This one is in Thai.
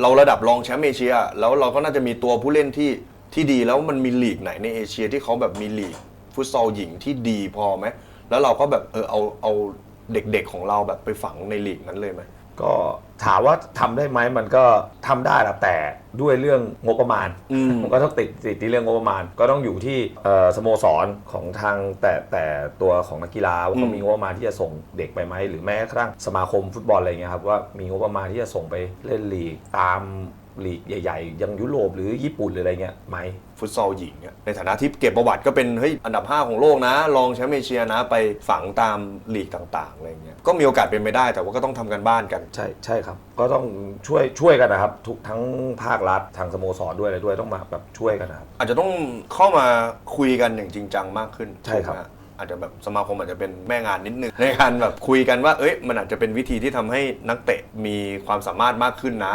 เราระดับรองแชมป์เอเชีย แล้วเราก็น่าจะมีตัวผู้เล่นที่ที่ดีแล้วมันมีลีกไหนในเอเชียที่เขาแบบมีลีกฟุตซอลหญิงที่ดีพอไหมแล้วเราก็แบบเออเอาเอาเด็กๆของเราแบบไปฝังในลีกนั้นเลยไหมก็ ถามว่าทำได้ไหมมันก็ทำได้แหละแต่ด้วยเรื่องงบประมาณอืมมันก็ต้องติดติดที่เรื่องงบประมาณ ก็ต้องอยู่ที่เอ่อสโมสรของทางแต่แต่ตัวของนักกีฬาว่าเขาอืมมีงบประมาณที่จะส่งเด็กไปไหมหรือแม้กระทั่งสมาคมฟุตบอลอะไรเงี้ยครับว่ามีงบประมาณที่จะส่งไปเล่นลีกตาม ลีกใหญ่ๆอยังยุโรปหรือญี่ปุ่นหรืออะไรเงี้ยไหมฟุตซอลหญิงอะในฐานะที่เก็บประวัติก็เป็นเฮ้ยอันดับ 5 ของโลกนะรองแชมป์เอเชียนะไปฝังตามลีกต่างๆอะไรเงี้ยก็มีโอกาสเป็นไปได้แต่ว่าก็ต้องทำกันบ้านกัน ใช่ใช่ครับ ก็ต้องช่วยช่วยกันนะครับ ทุกทั้งภาครัฐทางสโมสรด้วยอะไรด้วยต้องมาแบบช่วยกันนะครับอาจจะต้องเข้ามาคุยกันอย่างจริงจังมากขึ้นใช่ครับถูกไหมฮะอาจจะแบบสมาคมอาจจะเป็นแม่งานนิดนึงในการแบบคุยกันว่าเอ้ยมันอาจจะเป็นวิธีที่ทำให้นักเตะมีความสามารถมากขึ้นนะ